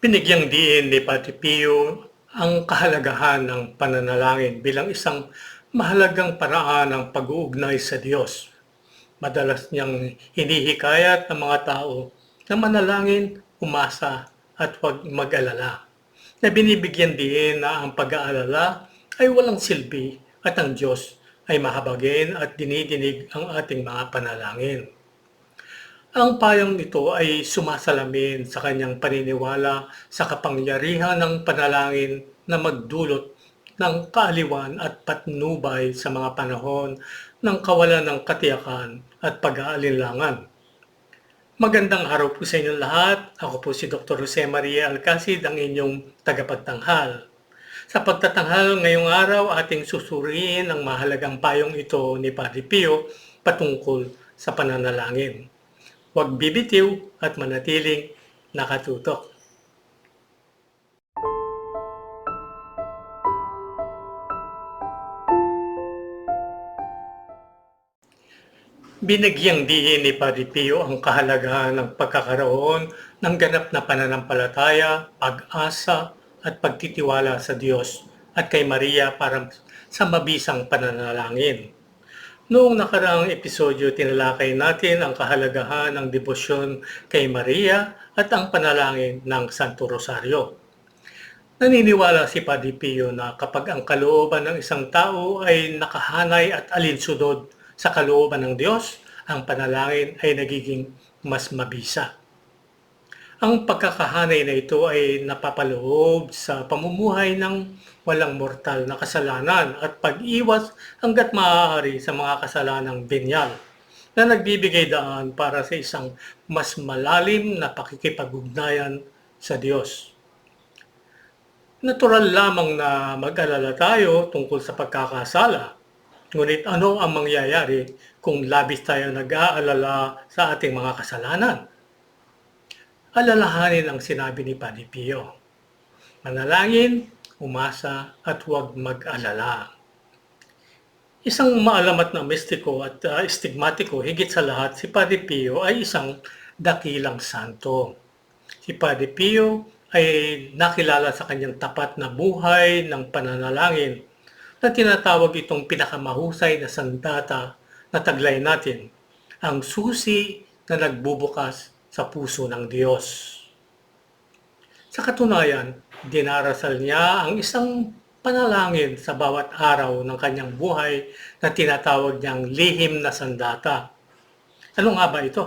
Binigyang diin ni Pati Pio ang kahalagahan ng pananalangin bilang isang mahalagang paraan ng pag-uugnay sa Diyos. Madalas niyang hinihikayat ng mga tao na manalangin, umasa at huwag mag-alala. Na binibigyan din na ang pag-aalala ay walang silbi at ang Diyos ay mahabagin at dinidinig ang ating mga panalangin. Ang payong nito ay sumasalamin sa kanyang paniniwala sa kapangyarihan ng panalangin na magdulot ng kaaliwan at patnubay sa mga panahon ng kawalan ng katiyakan at pag-aalinlangan. Magandang araw po sa inyong lahat. Ako po si Dr. Jose Maria Alcacid, ang inyong tagapagtanghal. Sa pagtatanghal ngayong araw, ating susuriin ang mahalagang payong ito ni Padre Pio patungkol sa pananalangin. Huwag bibitiw at manatiling nakatutok. Binagyang diin ni Padre Pio ang kahalagahan ng pagkakaroon ng ganap na pananampalataya, pag-asa at pagtitiwala sa Diyos at kay Maria para sa mabisang pananalangin. Noong nakaraang episodyo, tinalakay natin ang kahalagahan ng debosyon kay Maria at ang panalangin ng Santo Rosario. Naniniwala si Padre Pio na kapag ang kalooban ng isang tao ay nakahanay at alinsunod sa kalooban ng Diyos, ang panalangin ay nagiging mas mabisa. Ang pagkakahanay na ito ay napapaloob sa pamumuhay ng walang mortal na kasalanan at pag-iwas hanggat maaari sa mga kasalanang binyal na nagbibigay daan para sa isang mas malalim na pakikipag-ugnayan sa Diyos. Natural lamang na mag-alala tayo tungkol sa pagkakasala. Ngunit ano ang mangyayari kung labis tayo nag-aalala sa ating mga kasalanan? Alalahanin ang sinabi ni Padre Pio. Manalangin, umasa at huwag mag-alala. Isang maalamat na mistiko at uh, estigmatiko higit sa lahat, si Padre Pio ay isang dakilang santo. Si Padre Pio ay nakilala sa kanyang tapat na buhay ng pananalangin na tinatawag itong pinakamahusay na sandata na taglay natin, ang susi na nagbubukas sa puso ng Diyos. Sa katunayan, dinarasal niya ang isang panalangin sa bawat araw ng kanyang buhay na tinatawag niyang lihim na sandata. Ano nga ba ito?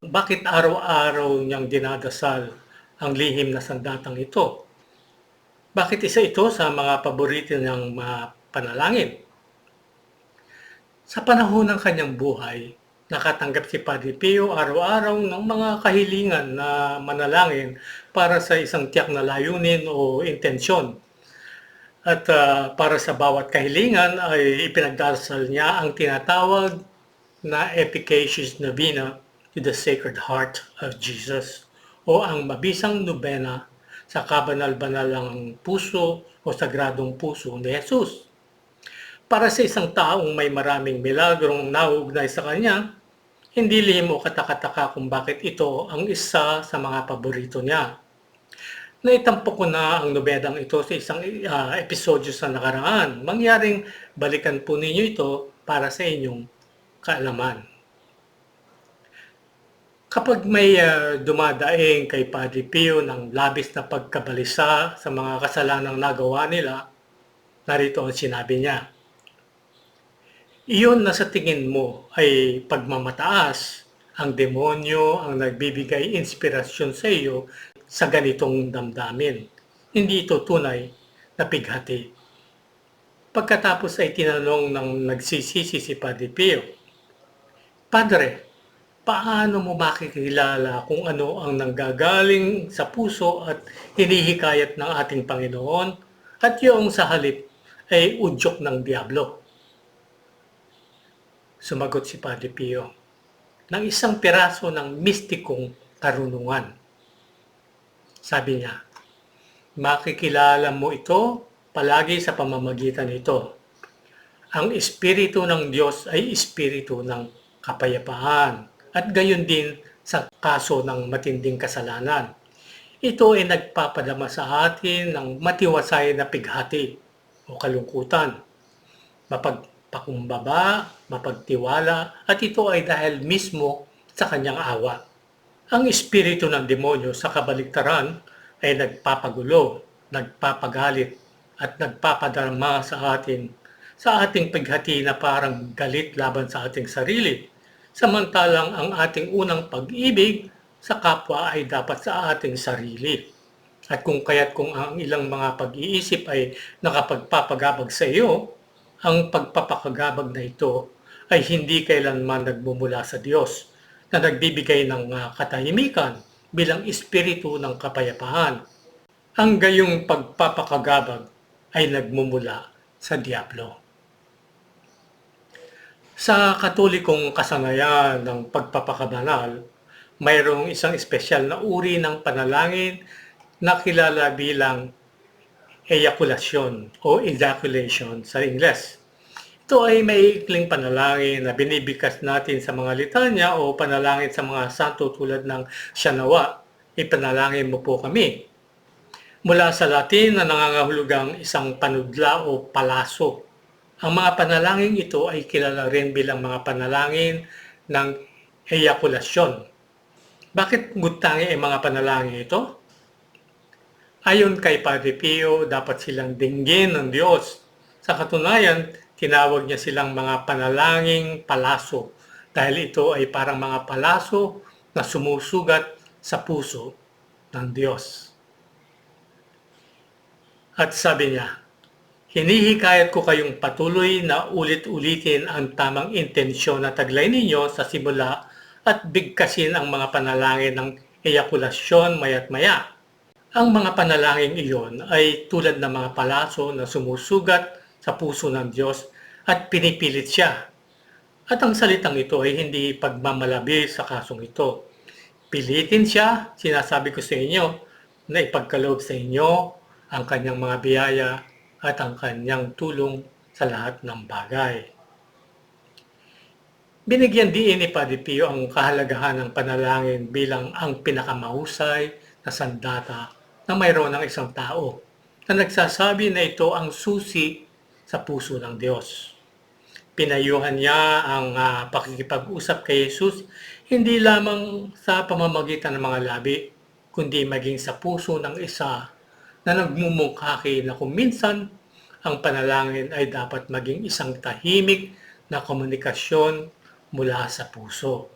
Bakit araw-araw niyang dinadasal ang lihim na sandatang ito? Bakit isa ito sa mga paborito niyang mga panalangin? Sa panahon ng kanyang buhay, nakatanggap si Padre Pio araw-araw ng mga kahilingan na manalangin para sa isang tiyak na layunin o intensyon. At uh, para sa bawat kahilingan ay ipinagdasal niya ang tinatawag na efficacious novena to the Sacred Heart of Jesus o ang mabisang nobena sa kabanal-banalang puso o sagradong puso ni Jesus. Para sa isang taong may maraming milagrong nauugnay sa kanya, hindi lihim o katakataka kung bakit ito ang isa sa mga paborito niya. Naitampo ko na ang nobedang ito sa isang uh, episodyo sa nakaraan. Mangyaring balikan po ninyo ito para sa inyong kaalaman. Kapag may uh, dumadaing kay Padre Pio ng labis na pagkabalisa sa mga kasalanang nagawa nila, narito ang sinabi niya iyon na sa tingin mo ay pagmamataas, ang demonyo ang nagbibigay inspirasyon sa iyo sa ganitong damdamin. Hindi ito tunay na pighati. Pagkatapos ay tinanong ng nagsisisi si Padre Pio, Padre, paano mo makikilala kung ano ang nanggagaling sa puso at hinihikayat ng ating Panginoon at yung sa halip ay udyok ng Diablo? Sumagot si Padre Pio ng isang piraso ng mistikong karunungan. Sabi niya, makikilala mo ito palagi sa pamamagitan nito. Ang Espiritu ng Diyos ay Espiritu ng kapayapaan at gayon din sa kaso ng matinding kasalanan. ito ay nagpapadama sa atin ng matiwasay na pighati o kalungkutan, mapagpakumbaba, mapagtiwala, at ito ay dahil mismo sa kanyang awa. Ang espiritu ng demonyo sa kabaliktaran ay nagpapagulo, nagpapagalit, at nagpapadarma sa atin sa ating pighati na parang galit laban sa ating sarili. Samantalang ang ating unang pag-ibig sa kapwa ay dapat sa ating sarili. At kung kaya't kung ang ilang mga pag-iisip ay nakapagpapagabag sa iyo, ang pagpapakagabag na ito ay hindi kailanman nagmumula sa Diyos na nagbibigay ng ah, katahimikan bilang espiritu ng kapayapaan. Ang gayong pagpapakagabag ay nagmumula sa Diablo. Sa katolikong kasanayan ng pagpapakabanal, mayroong isang espesyal na uri ng panalangin na kilala bilang ejaculasyon o ejaculation sa Ingles. Ito ay may ikling panalangin na binibikas natin sa mga litanya o panalangin sa mga santo tulad ng Sianawa. Ipanalangin mo po kami. Mula sa Latin na nangangahulugang isang panudla o palaso. Ang mga panalangin ito ay kilala rin bilang mga panalangin ng ejaculasyon. Bakit gutangi ang mga panalangin ito? Ayon kay Padre Pio, dapat silang dinggin ng Diyos. Sa katunayan, tinawag niya silang mga panalangin palaso dahil ito ay parang mga palaso na sumusugat sa puso ng Diyos. At sabi niya, Hinihikayat ko kayong patuloy na ulit-ulitin ang tamang intensyon na taglay ninyo sa simula at bigkasin ang mga panalangin ng eyakulasyon mayat maya. Ang mga panalangin iyon ay tulad ng mga palaso na sumusugat sa puso ng Diyos at pinipilit siya. At ang salitang ito ay hindi pagmamalabi sa kasong ito. Pilitin siya, sinasabi ko sa inyo, na ipagkaloob sa inyo ang kanyang mga biyaya at ang kanyang tulong sa lahat ng bagay. Binigyan din ni Padre Pio ang kahalagahan ng panalangin bilang ang pinakamahusay na sandata na mayroon ng isang tao na nagsasabi na ito ang susi sa puso ng Diyos. Pinayuhan niya ang uh, pakikipag-usap kay Jesus hindi lamang sa pamamagitan ng mga labi, kundi maging sa puso ng isa na nagmumungkaki na kung minsan ang panalangin ay dapat maging isang tahimik na komunikasyon mula sa puso.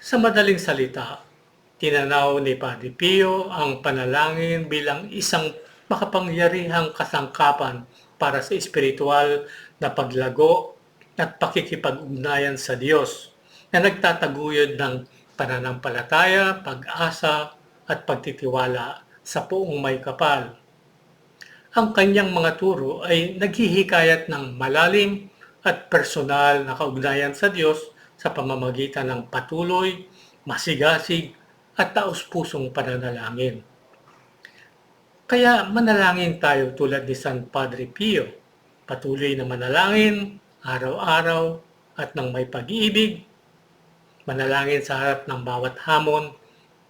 Sa madaling salita, tinanaw ni Padre Pio ang panalangin bilang isang makapangyarihang kasangkapan para sa espiritual na paglago at pakikipag-ugnayan sa Diyos na nagtataguyod ng pananampalataya, pag-asa at pagtitiwala sa poong may kapal. Ang kanyang mga turo ay naghihikayat ng malalim at personal na kaugnayan sa Diyos sa pamamagitan ng patuloy, masigasig at taus-pusong pananalangin. Kaya manalangin tayo tulad ni San Padre Pio, patuloy na manalangin araw-araw at ng may pag-ibig, manalangin sa harap ng bawat hamon,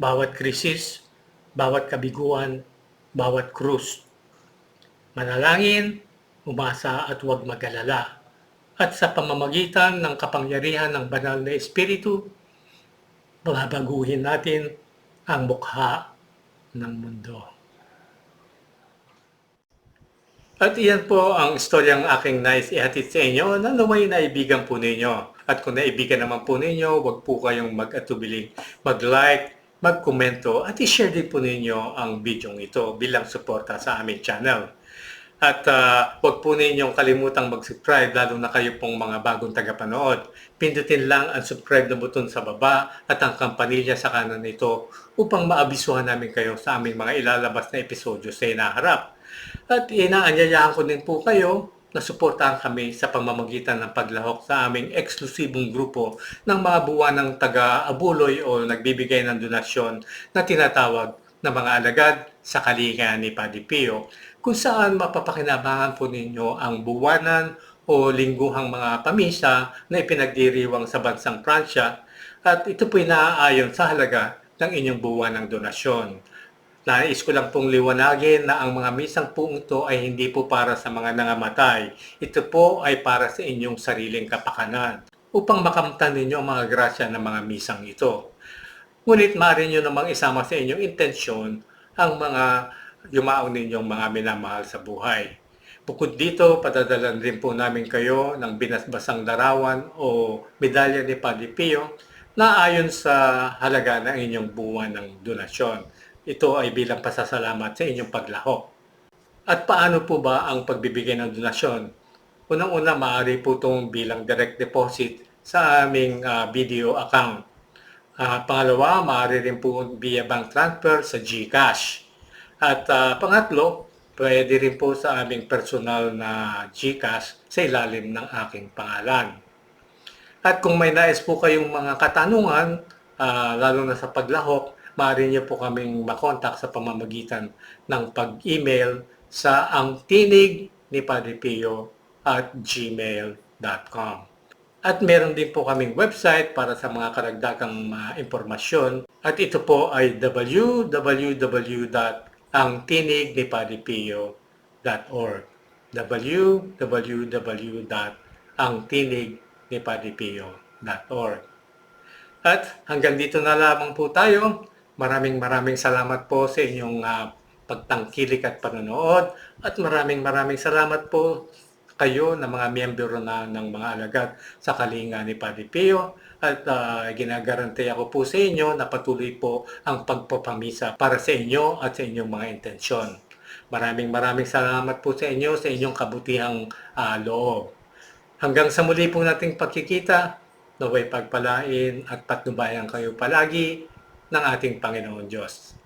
bawat krisis, bawat kabiguan, bawat krus. Manalangin, umasa at huwag magalala. At sa pamamagitan ng kapangyarihan ng banal na Espiritu, babaguhin natin ang mukha ng mundo. At iyan po ang istoryang aking nais ihatid sa inyo na lumay naibigan po ninyo. At kung naibigan naman po ninyo, huwag po kayong mag-atubiling mag-like, mag-komento at i-share din po ninyo ang video ito bilang suporta sa aming channel. At uh, huwag po ninyong kalimutang mag-subscribe lalo na kayo pong mga bagong tagapanood. Pindutin lang ang subscribe na button sa baba at ang kampanilya sa kanan nito upang maabisuhan namin kayo sa aming mga ilalabas na episodyo sa inaharap. At inaanyayahan ko din po kayo na suportahan kami sa pamamagitan ng paglahok sa aming eksklusibong grupo ng mga buwanang taga-abuloy o nagbibigay ng donasyon na tinatawag na mga alagad sa kalinga ni Padre Pio kung saan mapapakinabangan po ninyo ang buwanan o lingguhang mga pamisa na ipinagdiriwang sa bansang Pransya at ito po inaayon sa halaga ng inyong buwan ng donasyon. Nais ko lang pong liwanagin na ang mga misang po ito ay hindi po para sa mga nangamatay. Ito po ay para sa inyong sariling kapakanan upang makamtan ninyo ang mga grasya ng mga misang ito. Ngunit maaari nyo namang isama sa inyong intensyon ang mga yumaong ninyong mga minamahal sa buhay. Bukod dito, padadalan rin po namin kayo ng binasbasang larawan o medalya ni Padre Pio na ayon sa halaga ng inyong buwan ng donasyon. Ito ay bilang pasasalamat sa inyong paglahok. At paano po ba ang pagbibigay ng donasyon? Unang-una, maaari po itong bilang direct deposit sa aming ah, video account. Ah, pangalawa, maaari rin po via bank transfer sa GCash. At ah, pangatlo, pwede rin po sa aming personal na GCash sa ilalim ng aking pangalan. At kung may nais po kayong mga katanungan, ah, lalo na sa paglahok, maaari niyo po kaming makontak sa pamamagitan ng pag-email sa ang tinig ni Padre Pio at gmail.com. At meron din po kaming website para sa mga karagdagang ah, impormasyon. At ito po ay www.angtinignipadiPio.org www.angtinignipadiPio.org At hanggang dito na lamang po tayo. Maraming maraming salamat po sa inyong ah, pagtangkilik at panonood. At maraming maraming salamat po kayo na mga miyembro na ng mga alagad sa kalinga ni Padre Pio at uh, ginagarante ako po sa inyo na patuloy po ang pagpapamisa para sa inyo at sa inyong mga intensyon. Maraming maraming salamat po sa inyo sa inyong kabutihang ah, loob. Hanggang sa muli po nating pagkikita, naway pagpalain at patnubayan kayo palagi ng ating Panginoon Diyos.